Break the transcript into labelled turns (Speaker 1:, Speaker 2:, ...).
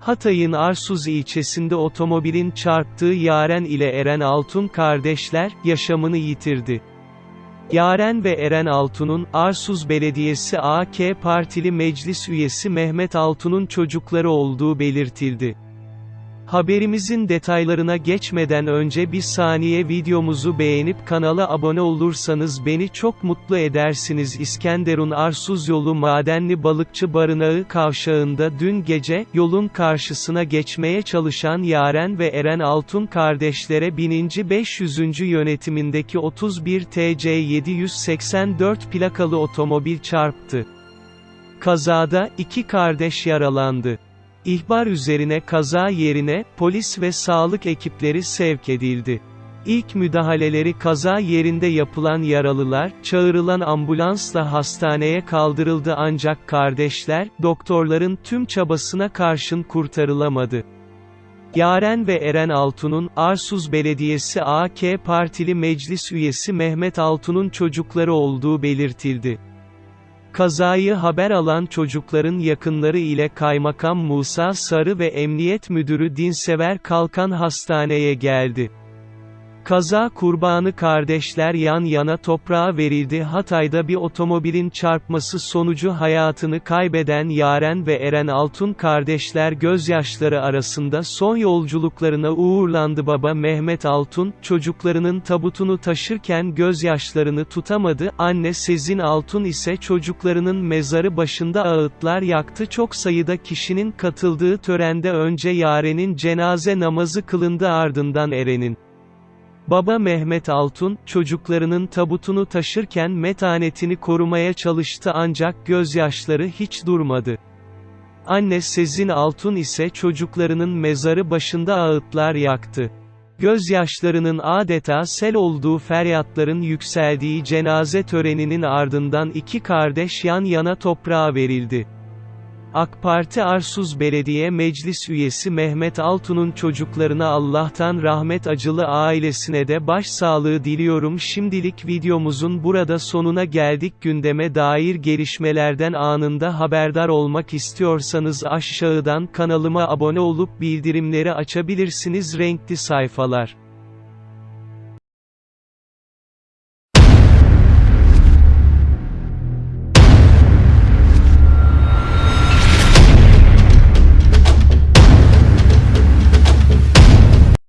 Speaker 1: Hatay'ın Arsuz ilçesinde otomobilin çarptığı Yaren ile Eren Altun kardeşler, yaşamını yitirdi. Yaren ve Eren Altun'un, Arsuz Belediyesi AK Partili Meclis üyesi Mehmet Altun'un çocukları olduğu belirtildi. Haberimizin detaylarına geçmeden önce bir saniye videomuzu beğenip kanala abone olursanız beni çok mutlu edersiniz. İskenderun Arsuz yolu Madenli Balıkçı Barınağı kavşağında dün gece, yolun karşısına geçmeye çalışan Yaren ve Eren Altun kardeşlere 1500. yönetimindeki 31 TC 784 plakalı otomobil çarptı. Kazada, iki kardeş yaralandı. İhbar üzerine kaza yerine, polis ve sağlık ekipleri sevk edildi. İlk müdahaleleri kaza yerinde yapılan yaralılar, çağrılan ambulansla hastaneye kaldırıldı ancak kardeşler, doktorların tüm çabasına karşın kurtarılamadı. Yaren ve Eren Altun'un, Arsuz Belediyesi AK Partili Meclis üyesi Mehmet Altun'un çocukları olduğu belirtildi. Kazayı haber alan çocukların yakınları ile Kaymakam Musa Sarı ve Emniyet Müdürü Dinsever Kalkan hastaneye geldi. Kaza kurbanı kardeşler yan yana toprağa verildi. Hatay'da bir otomobilin çarpması sonucu hayatını kaybeden Yaren ve Eren Altun kardeşler gözyaşları arasında son yolculuklarına uğurlandı. Baba Mehmet Altun, çocuklarının tabutunu taşırken gözyaşlarını tutamadı. Anne Sezin Altun ise çocuklarının mezarı başında ağıtlar yaktı. Çok sayıda kişinin katıldığı törende önce Yaren'in cenaze namazı kılındı ardından Eren'in. Baba Mehmet Altun, çocuklarının tabutunu taşırken metanetini korumaya çalıştı ancak gözyaşları hiç durmadı. Anne Sezin Altun ise çocuklarının mezarı başında ağıtlar yaktı. Gözyaşlarının adeta sel olduğu feryatların yükseldiği cenaze töreninin ardından iki kardeş yan yana toprağa verildi. AK Parti Arsuz Belediye Meclis üyesi Mehmet Altun'un çocuklarına Allah'tan rahmet acılı ailesine de başsağlığı diliyorum. Şimdilik videomuzun burada sonuna geldik. Gündeme dair gelişmelerden anında haberdar olmak istiyorsanız aşağıdan kanalıma abone olup bildirimleri açabilirsiniz. Renkli sayfalar